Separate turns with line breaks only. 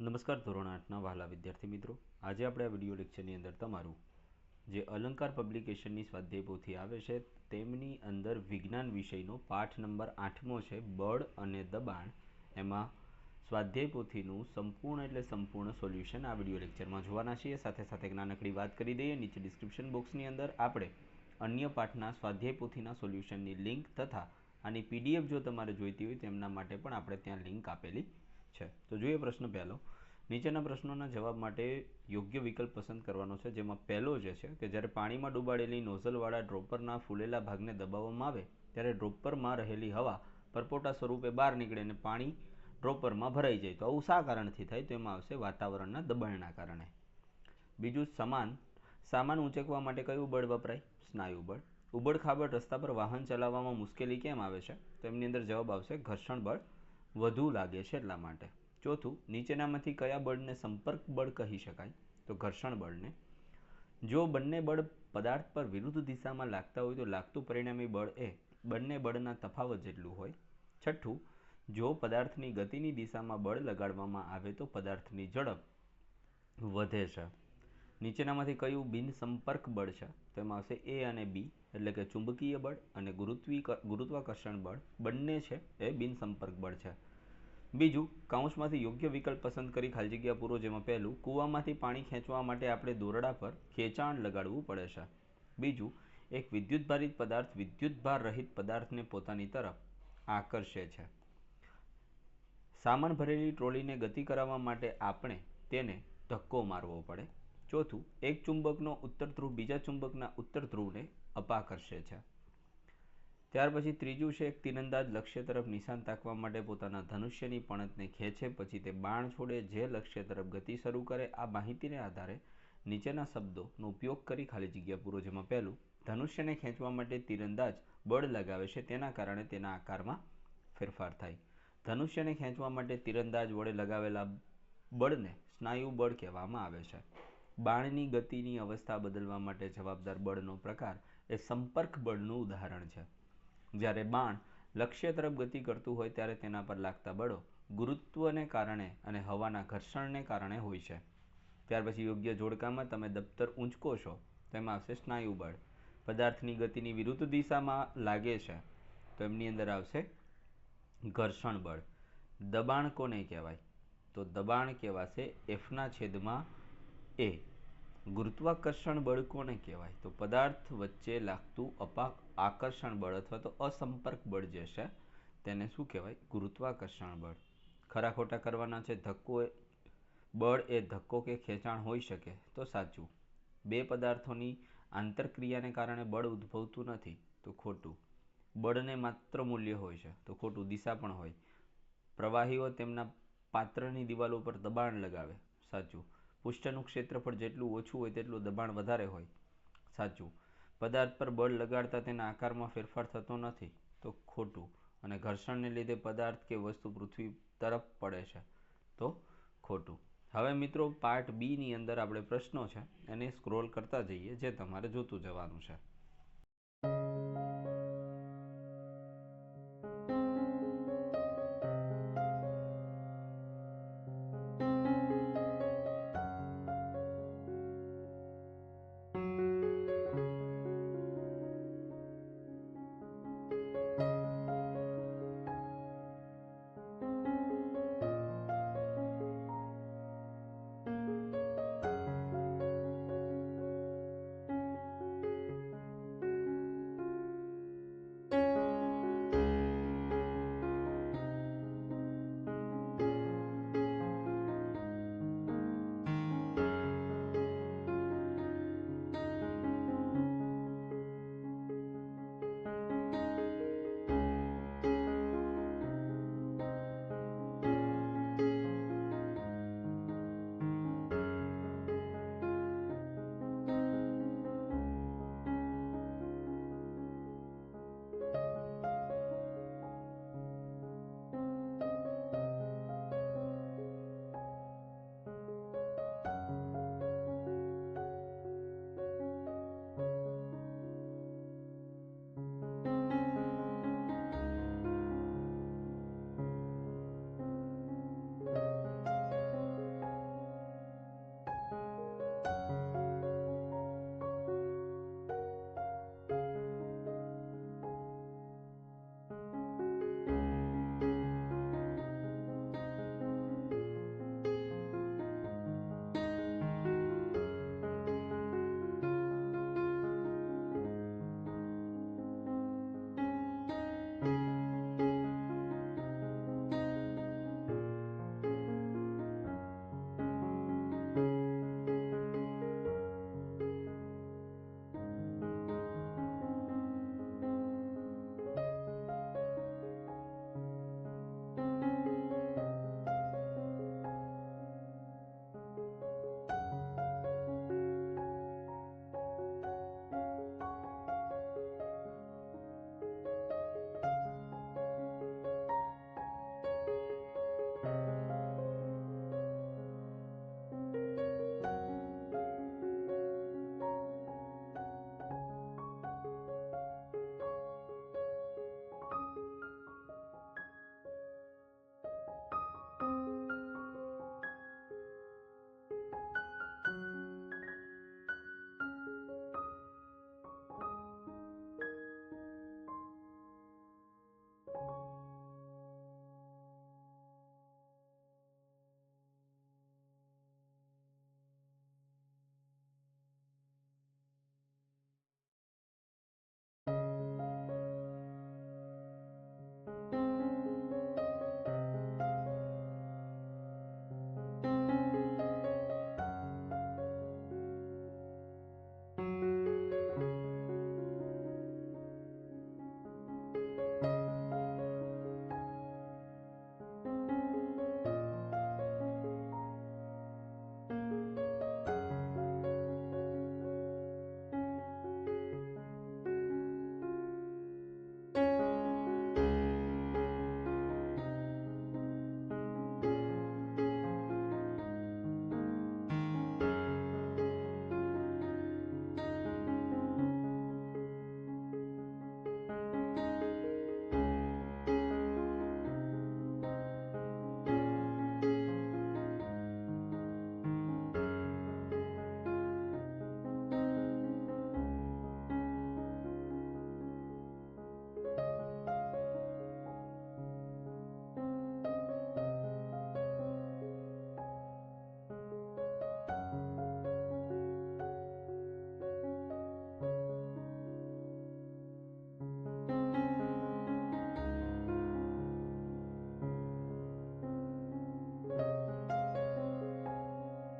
નમસ્કાર ધોરણ આઠના વહાલા વિદ્યાર્થી મિત્રો. આજે આપણે આ વીડિયો લેક્ચરની અંદર તમારું જે અલંકાર પબ્લિકેશનની સ્વાધ્યાય પોથી આવે છે, તેમની અંદર વિજ્ઞાન વિષયનો પાઠ નંબર આઠમો છે, બળ અને દબાણ. એમાં સ્વાધ્યાય પોથીનું સંપૂર્ણ એટલે સંપૂર્ણ સોલ્યુશન આ વીડિયો લેક્ચરમાં જોવાના છીએ. સાથે સાથે એક નાનકડી વાત કરી દઈએ. નીચે ડિસ્ક્રિપ્શન બોક્સની અંદર આપણે અન્ય પાઠના સ્વાધ્યાય પોથીના સોલ્યુશનની લિંક તથા આની પીડીએફ જો તમારે જોઈતી હોય તેમના માટે પણ આપણે ત્યાં લિંક આપેલી છે. તો જોઈએ પ્રશ્ન પહેલો. નીચેના પ્રશ્નોના જવાબ માટે યોગ્ય વિકલ્પ પસંદ કરવાનો છે, જેમાં પહેલો જે છે કે જ્યારે પાણીમાં ડૂબાડેલી નોઝલવાળા ડ્રોપરના ફૂલેલા ભાગને દબાવવામાં આવે, ત્યારે ડ્રોપરમાં રહેલી હવા પરપોટા સ્વરૂપે બહાર નીકળે અને પાણી ડ્રોપરમાં ભરાઈ જાય. તો આવું શા કારણથી થાય? તો એમાં આવશે વાતાવરણના દબાણના કારણે. બીજું, સમાન. સામાન ઊંચકવા માટે કયું બળ વપરાય? સ્નાયુ બળ. ઉબડ રસ્તા પર વાહન ચલાવવામાં મુશ્કેલી કેમ આવે છે? તો એમની અંદર જવાબ આવશે ઘર્ષણ બળ. વધુ લાગે છે એટલા માટે. ચોથું, નીચેનામાંથી કયા બળને સંપર્ક બળ કહી શકાય? તો ઘર્ષણ બળને. જો બંને બળ પદાર્થ પર વિરુદ્ધ દિશામાં લાગતા હોય તો લાગતું પરિણામી બળ એ બંને બળના તફાવત જેટલું હોય. છઠ્ઠું, જો પદાર્થની ગતિની દિશામાં બળ લગાડવામાં આવે તો પદાર્થની ઝડપ વધે છે. નીચેનામાંથી કયું બિન સંપર્ક બળ છે? તેમાં આવશે એ અને બી. એટલે કે ચુંબકીય બળ અને ગુરુત્વી ગુરુત્વાકર્ષણ બળ બંને છે એ બિનસંપર્ક બળ છે. બીજું કાઉન્સમાંથી યોગ્ય વિકલ્પ પસંદ કરી ખાલી જગ્યા પૂરો જેમાં પહેલું, કૂવામાંથી પાણી ખેંચવા માટે આપણે દોરડા પર ખેંચાણ લગાડવું પડે છે. બીજું, એક વિદ્યુતભારિત પદાર્થ વિદ્યુતભાર રહિત પદાર્થને પોતાની તરફ આકર્ષે છે. સામાન ભરેલી ટ્રોલીને ગતિ કરાવવા માટે આપણે તેને ધક્કો મારવો પડે. ચોથું, એક ચુંબકનો ઉત્તર ધ્રુવ બીજા ચુંબકના ઉત્તર ધ્રુવને અપાકર્ષે છે. ત્યાર પછી ત્રીજું છે, એક તીરંદાજ લક્ષ્ય તરફ નિશાન તાકવા માટે પોતાના ધનુષ્યની પણતને ખેંચે, પછી તે બાણ છોડે, જે લક્ષ્ય તરફ ગતિ શરૂ કરે, આ માહિતીને આધારે નીચેના શબ્દોનો ઉપયોગ કરી ખાલી જગ્યા પૂરો, જેમાં પહેલું, ધનુષ્યને ખેંચવા માટે તીરંદાજ બળ લગાવે છે, તેના કારણે તેના આકારમાં ફેરફાર થાય. ધનુષ્યને ખેંચવા માટે તીરંદાજ વડે લગાવેલા બળને સ્નાયુ બળ કહેવામાં આવે છે. બાણની ગતિની અવસ્થા બદલવા માટે જવાબદાર બળનો પ્રકાર એ સંપર્ક બળનું ઉદાહરણ છે. જ્યારે બાણ લક્ષ્ય તરફ ગતિ કરતું હોય ત્યારે તેના પર લાગતા બળો ગુરુત્વને કારણે અને હવાના ઘર્ષણને કારણે હોય છે. ત્યાર પછી યોગ્ય જોડકામાં તમે દફતર ઊંચકો છો તેમાં આવશે સ્નાયુ બળ. પદાર્થની ગતિની વિરુદ્ધ દિશામાં લાગે છે, તો એમની અંદર આવશે ઘર્ષણ બળ. દબાણ કોને કહેવાય? તો દબાણ કહેવાશે એફના છેદમાં એ ગુરુત્વાકર્ષણ બળ કોને કહેવાય? તો પદાર્થ વચ્ચે લાગતું અપાક આકર્ષણ બળ અથવા તો અસંપર્ક બળ જે છે, તેને શું કહેવાય? ગુરુત્વાકર્ષણ બળ. ખરા ખોટા કરવાના છે? ધક્કો બળ એ ધક્કો કે ખેંચાણ હોઈ શકે. તો સાચું. બે પદાર્થોની આંતરક્રિયાને કારણે બળ ઉદ્ભવતું નથી, તો ખોટું. બળને માત્ર મૂલ્ય હોય છે, તો ખોટું દિશા પણ હોય. પ્રવાહીઓ તેમના પાત્રની દિવાલો પર દબાણ લગાવે. સાચું. પૃષ્ઠનું ક્ષેત્રફળ જેટલું ઓછું હોય તેટલું દબાણ વધારે હોય. સાચું. પદાર્થ પર બળ લગાડતા તેના આકારમાં ફેરફાર થતો નથી, તો ખોટું. અને ઘર્ષણને લીધે પદાર્થ કે વસ્તુ પૃથ્વી તરફ પડે છે, તો ખોટું. હવે મિત્રો પાર્ટ બીની અંદર આપણે પ્રશ્નો છે, એને સ્ક્રોલ કરતા જઈએ, જે તમારે જોતું જવાનું છે.